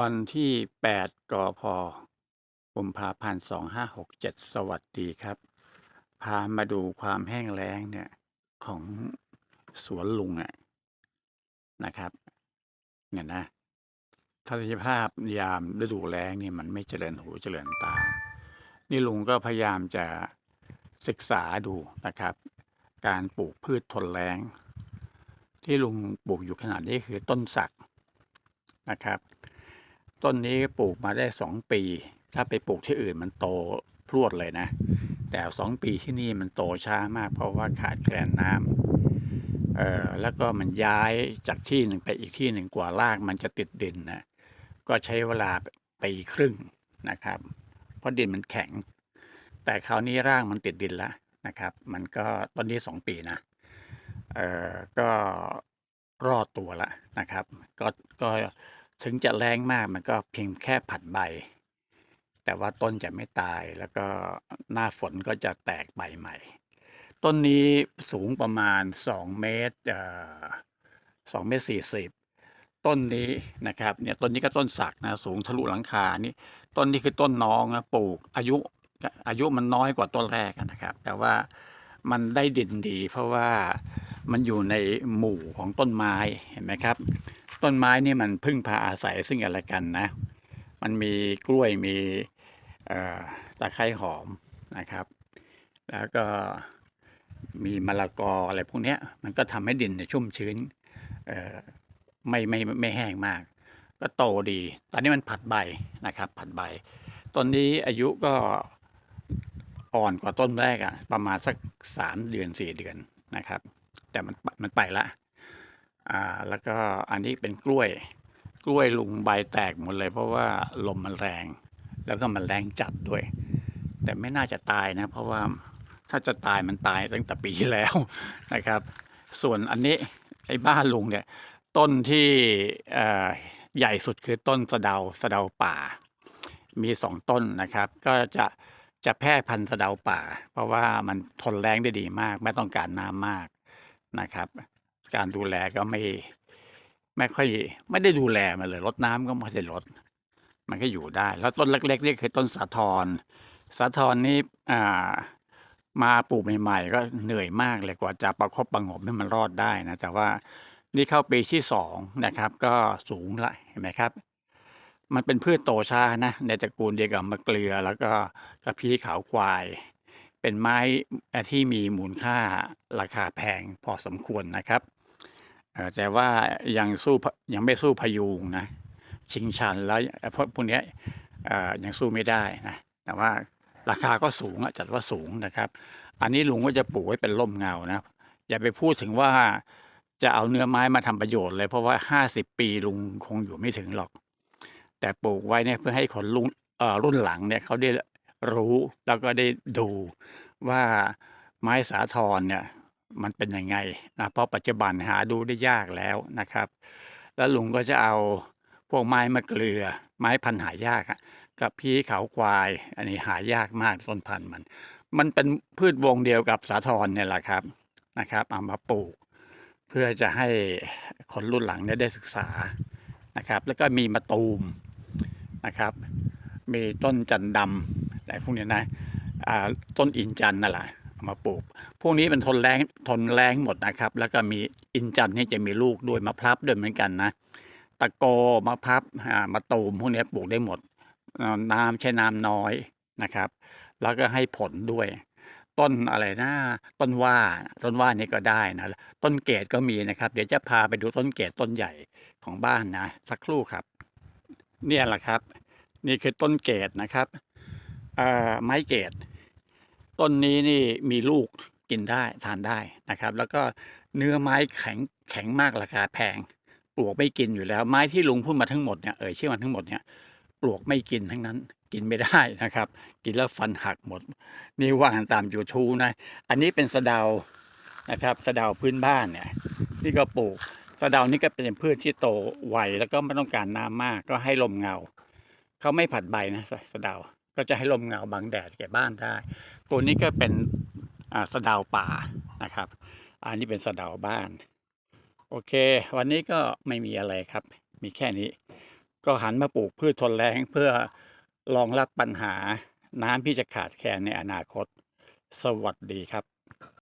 วันที่ 8กพ.กุมภาพันธ์2567 สวัสดีครับ พามาดูความแห้งแล้งเนี่ย ของสวนลุงอะนะครับ เนี่ยนะทัศนียภาพยามฤดูแล้งนี่มันไม่เจริญหูเจริญตา นี่ลุงก็พยายามจะศึกษาดูนะครับ การปลูกพืชทนแล้ง ที่ลุงปลูกอยู่ขนาดนี้คือต้นสักนะครับ ต้นนี้ปลูกมาได้สองปี ถ้าไปปลูกที่อื่นมันโตพรวดเลยนะ แต่สองปีที่นี่มันโตช้ามาก เพราะว่าขาดแคลนน้ำเอ่อแล้วก็มันย้ายจากที่หนึ่งไปอีกที่หนึ่งกว่ารากมันจะติดดินนะก็ใช้เวลาปีครึ่งนะครับ เพราะดินมันแข็ง แต่คราวนี้รากมันติดดินแล้วนะครับ มันก็ต้นนี้สองปีนะเอ่อก็รอดตัวละนะครับ ก็ก็ ถึงจะแรงมากมันก็เพียงแค่ผัดใบ แต่ว่าต้นจะไม่ตายแล้วก็หน้าฝนก็จะแตกใบใหม่ ต้นนี้สูงประมาณ 2 เมตรเอ่อ2เมตร40ต้นนี้นะครับเนี่ยต้นนี้ก็ต้นสักนะสูงทะลุหลังคานี่ต้นนี้คือต้นน้องนะปลูกอายุอายุมันน้อยกว่าต้นแรกนะครับ แต่ว่ามันได้ดินดี เพราะว่ามันอยู่ในหมู่ของต้นไม้เห็นไหมครับ ต้นไม้นี่มันพึ่งพาอาศัยซึ่งกันและกันนะ มันมีกล้วยมีตะไคร้หอมนะครับ แล้วก็มีมะละกออะไรพวกนี้มันก็ทำให้ดินเนี่ยชุ่มชื้นไม่ไม่ไม่ไม่แห้งมาก ก็โตดี ตอนนี้มันผัดใบนะครับ ผัดใบ ต้นนี้อายุก็อ่อนกว่าต้นแรกอะประมาณสักสามเดือนสี่เดือนนะครับ แต่มันมันไปละ อ่า แล้วก็อันนี้เป็นกล้วย กล้วยลุงใบแตกหมดเลย เพราะว่าลมมันแรง แล้วก็มันแรงจัดด้วย แต่ไม่น่าจะตายนะ เพราะว่าถ้าจะตายมันตายตั้งแต่ปีที่แล้วนะครับ ส่วนอันนี้ไอ้บ้านลุงเนี่ย ต้นที่ใหญ่สุดคือต้นสะเดาสะเดาป่า มีสองต้นนะครับ ก็จะจะแพร่พันธุ์สะเดาป่า เพราะว่ามันทนแรงได้ดีมาก ไม่ต้องการน้ำมากนะครับ การดูแลก็ไม่ ไม่ค่อย ไม่ได้ดูแลมันเลยรดน้ำก็ไม่ได้รดมันก็อยู่ได้ แล้วต้นเล็กๆนี่คือต้นสาทรสาทรนี่อ่า มาปลูกใหม่ๆ ก็เหนื่อยมากเลยกว่าจะประคบประหงมให้มันรอดได้นะ แต่ว่านี่เข้าปีที่สองนะครับ ก็สูงละเห็นไหมครับ มันเป็นพืชโตช้านะ ในตระกูลเดียวกับมะเกลือ แล้วก็กระพี้ขาวควาย เป็นไม้ที่มีมูลค่าราคาแพงพอสมควรนะครับแต่ว่ายังสู้ยังไม่สู้พยุงนะชิงชันแล้วพวกพวกเนี้ยยังสู้ไม่ได้นะแต่ว่าราคาก็สูงจัดว่าสูงนะครับ อันนี้ลุงก็จะปลูกไว้เป็นร่มเงานะอย่าไปพูดถึงว่าจะเอาเนื้อไม้มาทำประโยชน์เลย เพราะว่าห้าสิบปีลุงคงอยู่ไม่ถึงหรอก แต่ปลูกไว้เนี่ยเพื่อให้คนรุ่นรุ่นหลังเนี่ยเขาได้ รู้แล้วก็ได้ดูว่าไม้สาทรเนี่ยมันเป็นยังไงนะเพราะปัจจุบันหาดูได้ยากแล้วนะครับ แล้วลุงก็จะเอาพวกไม้มะเกลือ ไม้พันหายากอะกับพีเขาควาย อันนี้หายากมากต้นพันธุ์มัน มันเป็นพืชวงเดียวกับสาทรเนี่ยแหละครับนะครับเอามาปลูก เพื่อจะให้คนรุ่นหลังเนี่ยได้ศึกษานะครับ แล้วก็มีมะตูมนะครับ มีต้นจันดำ อะไรพวกนี้นะต้นอินจันนั่นแหละเอามาปลูก พวกนี้เป็นทนแรงทนแรงหมดนะครับ แล้วก็มีอินจันนี่จะมีลูกด้วยมะพร้าวด้วยเหมือนกันนะ ตะโกมะพร้าวมะตูมพวกนี้ปลูกได้หมด น้ำใช้น้ำน้อยนะครับ แล้วก็ให้ผลด้วย ต้นอะไรนะต้นว่าต้นว่านี่ก็ได้นะ ต้นเกตก็มีนะครับ เดี๋ยวจะพาไปดูต้นเกตต้นใหญ่ของบ้านนะ สักครู่ครับ เนี่ยแหละครับ นี่คือต้นเกตนะครับ ไม้เกตต้นนี้นี่มีลูกกินได้ทานได้นะครับ แล้วก็เนื้อไม้แข็งแข็งมากราคาแพง ปลวกไม่กินอยู่แล้ว ไม้ที่ลุงพูดมาทั้งหมดเนี่ยเอ่ยชื่อมาทั้งหมดเนี่ยปลวกไม่กินทั้งนั้น กินไม่ได้นะครับ กินแล้วฟันหักหมด นี่ว่ากันตามยูทูนะ อันนี้เป็นสะเดานะครับสะเดาพื้นบ้านเนี่ยนี่ก็ปลูกสะเดานี่ก็เป็นพืชที่โตไวแล้วก็ไม่ต้องการน้ำมากก็ให้ลมเงาเขาไม่ผัดใบนะสะสะเดา ก็จะให้ลมเงาบังแดดแก่บ้านได้ตัวนี้ก็เป็นอ่าสะดาวป่านะครับ อันนี้เป็นสะดาวบ้าน โอเค วันนี้ก็ไม่มีอะไรครับ มีแค่นี้ ก็หันมาปลูกพืชทนแล้งเพื่อรองรับปัญหาน้ำที่จะขาดแคลนในอนาคต สวัสดีครับ